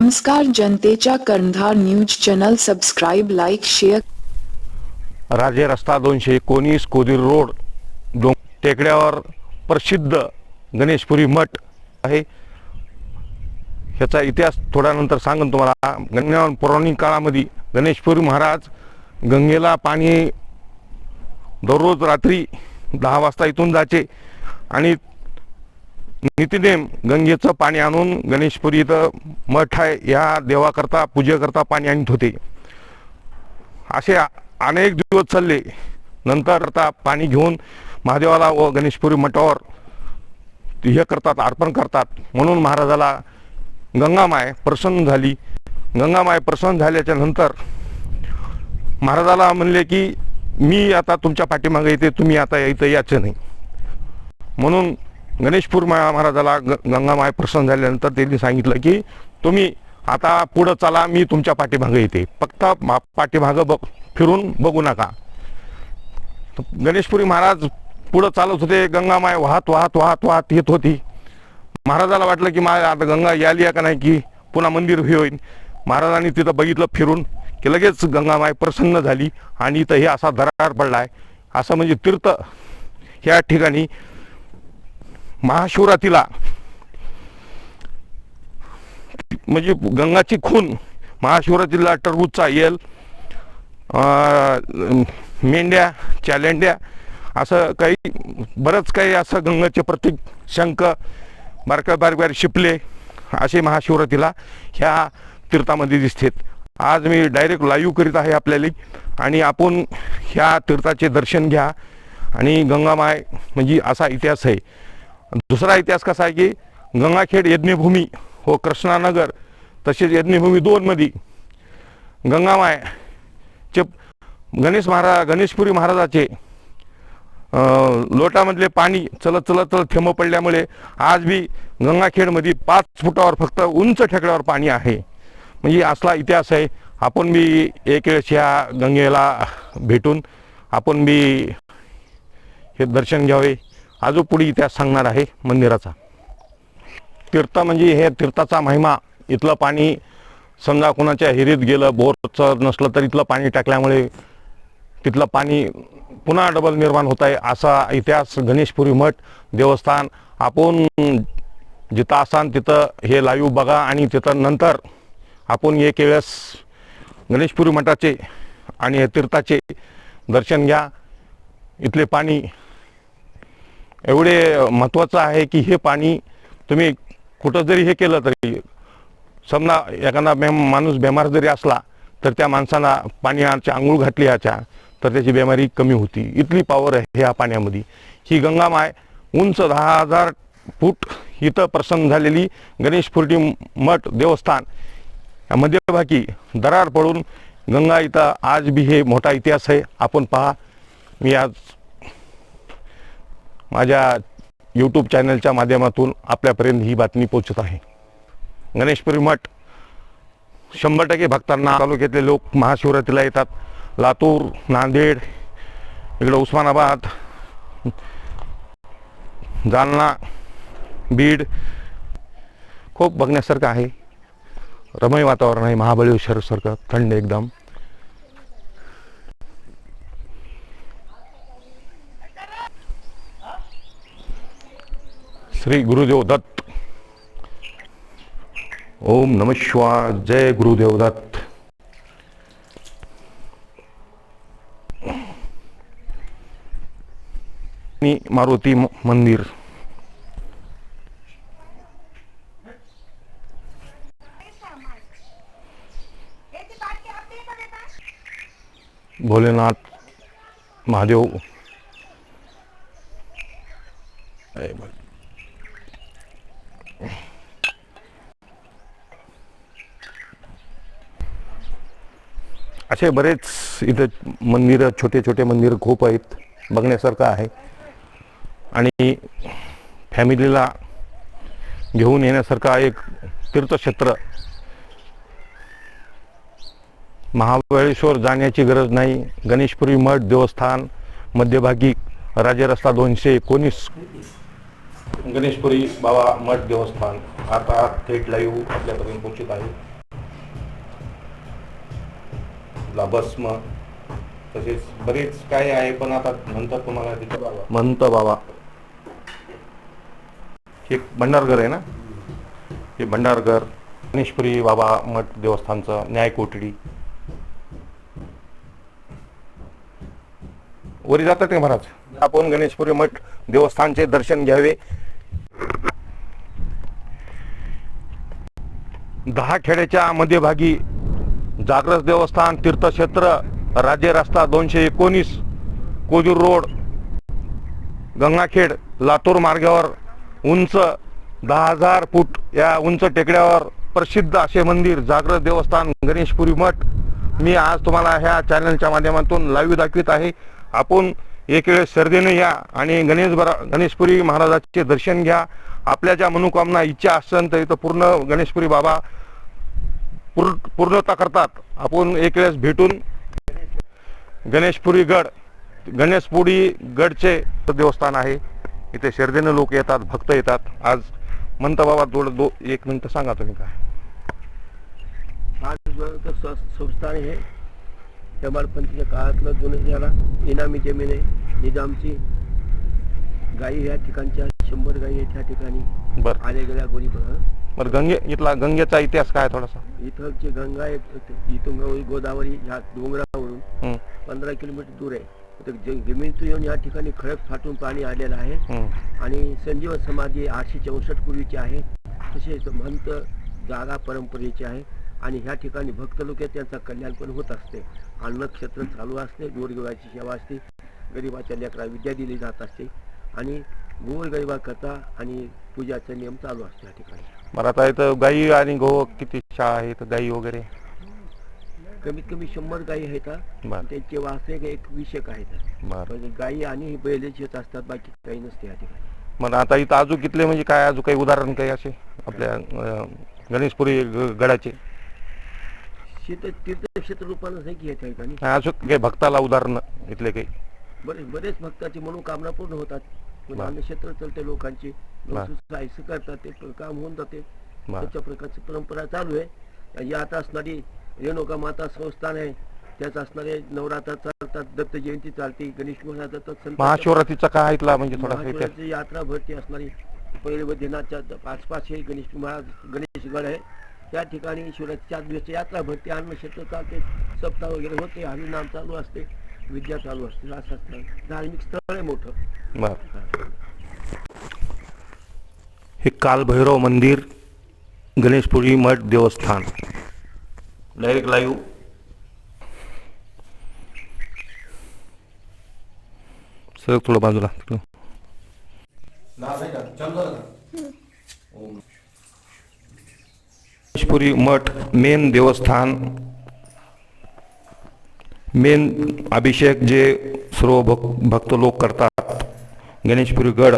नमस्कार जनतेच्या कर्णधार news channel subscribe like share. राजे रस्ता दोनशे एकोणीस कोदीर रोड दोन टेकड्यावर प्रसिद्ध गणेशपुरी मठ आहे. ह्याचा इतिहास थोड्यानंतर सांगन तुम्हाला. गंगा पौराणिक काळामध्ये गणेशपुरी महाराज गंगेला पाणी दररोज रात्री दहा वाजता इथून जायचे आणि नितीनेम गंगेचं पाणी आणून गणेशपुरी इथं मठ आहे. या देवाकरता पूजेकरता पाणी आणत होते. असे अनेक दिवस चालले. नंतर आता पाणी घेऊन महादेवाला व गणेशपुरी मठावर हे करतात अर्पण करतात. म्हणून महाराजाला गंगामाय प्रसन्न झाली. गंगामाय प्रसन्न झाल्याच्यानंतर महाराजाला म्हणले की मी आता तुमच्या पाठीमागे येते. तुम्ही आता इथं यायचं नाही. म्हणून गणेशपूर मा- महाराजाला ग गंगामाय प्रसन्न झाल्यानंतर त्यांनी सांगितलं की तुम्ही आता पुढं चला मी तुमच्या पाठीमागं येते. फक्त मा- पाठीमागं बघ फिरून बघू नका. गणेशपुरी महाराज पुढं चालत होते गंगामाय वाहत वाहत वाहत वाहत येत होती. महाराजाला वाटलं की मा आता गंगा याली आहे का नाही की पुन्हा मंदिर हे होईल महाराजांनी तिथं बघितलं फिरून की लगेच गंगामाय प्रसन्न झाली आणि इथं हे असा दरार पडला आहे असं म्हणजे तीर्थ ह्या ठिकाणी महाशिवरात्रीला. म्हणजे गंगाची खून महाशिवरात्रीला टरबूजचा येल मेंढ्या चालेंड्या असं काही बरंच काही असं गंगाचे प्रतीक शंख बारका बारीक बारीक शिपले असे महाशिवरात्रीला ह्या तीर्थामध्ये दिसतात. आज मी डायरेक्ट लाईव्ह करीत आहे आपल्याला आणि आपण ह्या तीर्थाचे दर्शन घ्या आणि गंगामाय म्हणजे असा इतिहास आहे. दुसरा इतिहास कसा आहे की गंगाखेड यज्ञभूमी व कृष्णानगर तसेच यज्ञभूमी दोनमध्ये गंगामाय चे गणेश महाराज गणेशपुरी महाराजाचे लोटामधले पाणी चलत चलत चलत थेंब पडल्यामुळे आज बी गंगाखेडमध्ये पाच फुटावर फक्त उंच ठेकड्यावर पाणी आहे. म्हणजे असला इतिहास आहे. आपण बी एक वेळेस ह्या गंगेला भेटून आपण बी हे दर्शन घ्यावे. अजून पुढे इतिहास सांगणार आहे मंदिराचा. तीर्थ म्हणजे हे तीर्थाचा महिमा. इथलं पाणी समजा कोणाच्या हिरीत गेलं बोरचं नसलं तर इथलं पाणी टाकल्यामुळे तिथलं पाणी पुन्हा डबल निर्माण होत आहे असा इतिहास गणेशपुरी मठ देवस्थान. आपण जिथं असाल तिथं हे लाईव्ह बघा आणि तिथं नंतर आपण एक वेळेस गणेशपुरी मठाचे आणि हे तीर्थाचे दर्शन घ्या. इथले पाणी एवढे महत्त्वाचं आहे की हे पाणी तुम्ही कुठं जरी हे केलं तरी समजा एखादा बेम माणूस बेमार जरी असला तर त्या माणसाला पाण्याच्या आंघोळ घातली याच्या तर त्याची बेमारी कमी होती. इथली पावर आहे ह्या पाण्यामध्ये. ही गंगामाय उंच दहा हजार फूट इथं प्रसन्न झालेली गणेश फुर्टी मठ देवस्थान. मध्यभागी दरार पडून गंगा इथं आज बी हे मोठा इतिहास आहे. आपण पहा मी आज माझ्या यूट्यूब चॅनलच्या माध्यमातून आपल्यापर्यंत ही बातमी पोचत आहे. गणेशपुरी मठ शंभर टक्के भक्तांना तालुक्यातले लोक महाशिवरात्रीला येतात. लातूर नांदेड इकडं उस्मानाबाद जालना बीड खूप बघण्यासारखं आहे. रमय वातावरण आहे महाबळेश्वरसारखं थंड एकदम. श्री गुरुदेव दत्त। ओम नमश्वा जय गुरुदेव दत्त। मारुती मंदिर। भोलेनाथ महादेव ए बघ. असे बरेच इथं मंदिरं छोटे छोटे मंदिर खूप आहेत बघण्यासारखं आहे. आणि फॅमिलीला घेऊन येण्यासारखा एक तीर्थक्षेत्र. महाबळेश्वर जाण्याची गरज नाही. गणेशपुरी मठ देवस्थान मध्यभागी राजे रस्ता दोनशे एकोणीस. गणेशपुरी बाबा मठ देवस्थान. आता थेट लाईव्ह आपल्यापर्यंत पोहोचत आहे. आपला भस्म तसेच बरेच काय आहे पण आता म्हणतात तुम्हाला तिथं म्हणत बाबा. हे भंडारघर आहे ना? हे भंडारघर गणेशपुरी बाबा मठ देवस्थानचं न्याय कोठडी. वरी जातात का महाराज? आपण गणेशपुरी मठ देवस्थानचे दर्शन घ्यावे. दहा खेड्याच्या मध्यभागी जागरस देवस्थान तीर्थक्षेत्र राज्य रस्ता दोनशे एकोणीस कोजूर रोड गंगाखेड लातूर मार्गावर उंच दहा हजार फूट या उंच टेकड्यावर प्रसिद्ध असे मंदिर जागृत देवस्थान गणेशपुरी मठ. मी आज तुम्हाला ह्या चॅनलच्या माध्यमातून लाईव्ह दाखवित आहे. आपण एक वेळेस श्रद्धेने या आणि गणेश बरा गणेशपुरी महाराजाचे दर्शन घ्या. आपल्या ज्या मनोकामना इच्छा असेल तर इथं पूर्ण गणेशपुरी बाबा पूर्ण पूर्णता करतात. आपण एक वेळेस भेटून गणेशपुरी गड गणेशपुरी गडचे देवस्थान आहे. इथे श्रद्धेने लोक येतात भक्त येतात. आज म्हणता बाबा दो एक मिनिट सांगा तुम्ही काय? आज संस्थान हे हेमाडपंथीच्या काळातलं जुनं याला इनामी जमीन आहे निजामची गायी ह्या ठिकाणच्या शंभर गायी आहेत ह्या ठिकाणी. बर. आल्या गेल्या गोरी बर गंगे इथला गंगेचा इतिहास काय थोडासा? इथलची गंगा एक इथून गो- गोदावरी ह्या डोंगरावरून पंधरा किलोमीटर दूर आहे. तर ज- जमिनीतून येऊन या ठिकाणी खडक फाटून पाणी आलेलं आहे. आणि संजीवन समाधी आठशे चौसष्ट पूर्वीची आहे. तसेच महंत जागा परंपरेची आहे. आणि ह्या ठिकाणी भक्त लोक आहेत त्यांचं कल्याण पण होत असते. अन्नक्षेत्र चालू असते गोरगरिबाची सेवा असते. गरिबाच्या लेकरा विद्या दिली जात असते. आणि गोरगरिबा कथा आणि पूजाचा नियम चालू असते या ठिकाणी. बरं आता इथं गाई आणि गो किती शाळा आहेत गाई वगैरे? कमीत कमी शंभर गायी आहेत हा. बर. त्यांचे वासे एक विषयक आहेत. बर. म्हणजे गायी आणि बैल शेत असतात बाकी काही नसते या ठिकाणी. मग आता इथं अजून कितले म्हणजे काय अजून काही उदाहरण काही असे आपल्या अं, गणेशपुरी ग- गडाचे? शेत तीर्थक्षेत्र रूपानं आहे की या ठिकाणी. अजून काही भक्ताला उदाहरण इथले काही? बरेच बरेच भक्ताची मनोकामना पूर्ण होतात. पुन्हा क्षेत्र चालते लोकांची. सायस करतात ते काम होऊन जाते. त्याच्या प्रकारची परंपरा चालू आहे. यात असणारी रेणुका माता संस्थान आहे. त्यात असणारे नवरात्र चालतात दत्त जयंती चालते गणेश महाशिवरात्रीचा काय इथला म्हणजे महाशिवरात्री यात्रा भरती असणारी पहिले व दिनाच्या आसपास हे गणेश महाराज गणेशगड आहे. त्या ठिकाणी शिवरात्री चार दिवस यात्रा भरती अन्न क्षेत्र चालते. सप्ताह वगैरे होते हरिनाम चालू असते. विद्या चालू असते असं धार्मिक स्थळ आहे मोठं. बर. हे कालभैरव मंदिर गणेशपुरी मठ देवस्थान. डायरेक्ट लाईव्ह सर थोडं बाजूला. तिकडं. गणेशपुरी मठ मेन देवस्थान. मेन अभिषेक जे सर्व भक भक्त लोक करतात गणेशपुरी गड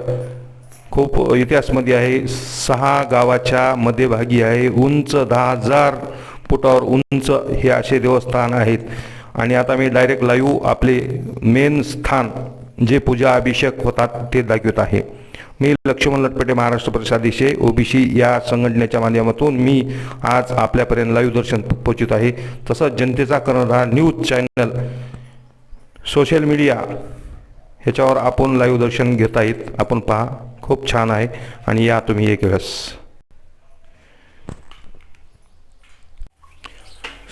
खूप इतिहासमध्ये आहे सहा गावाच्या मध्यभागी आहे उंच दहा हजार फुटावर उंच हे असे देवस्थान आहेत. आणि आता मी डायरेक्ट लाईव्ह आपले मेन स्थान जे पूजा अभिषेक होतात ते दाखवत आहे. मी लक्ष्मण लटपटे महाराष्ट्र परिषदेचे ओबीसी या संघटनेच्या माध्यमातून मी आज आपल्यापर्यंत लाईव्ह दर्शन पोहोचत आहे. तसंच जनतेचा करणारा न्यूज चॅनल सोशल मीडिया ह्याच्यावर आपण लाईव्ह दर्शन घेता आहेत. आपण पहा खूप छान आहे आणि या तुम्ही एक वेळेस.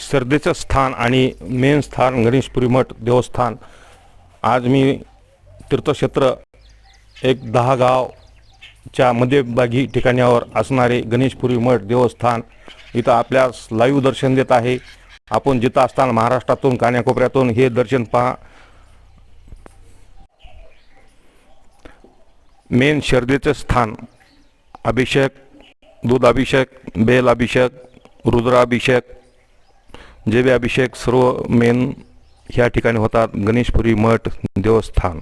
श्रद्धेचं स्थान आणि मेन स्थान गणेशपुरी मठ देवस्थान. आज मी तीर्थक्षेत्र एक दहा गावच्या मध्यभागी ठिकाणावर असणारे गणेशपुरी मठ देवस्थान इथं आपल्यास लाईव्ह दर्शन देत आहे. आपण जिथं असताना महाराष्ट्रातून कान्याकोपऱ्यातून हे दर्शन पहा. मेन शर्दीचे स्थान. अभिषेक दूध अभिषेक बेल अभिषेक रुद्राभिषेक जे अभिषेक सर्व मेन ह्या ठिकाणी होतात. गणेशपुरी मठ देवस्थान.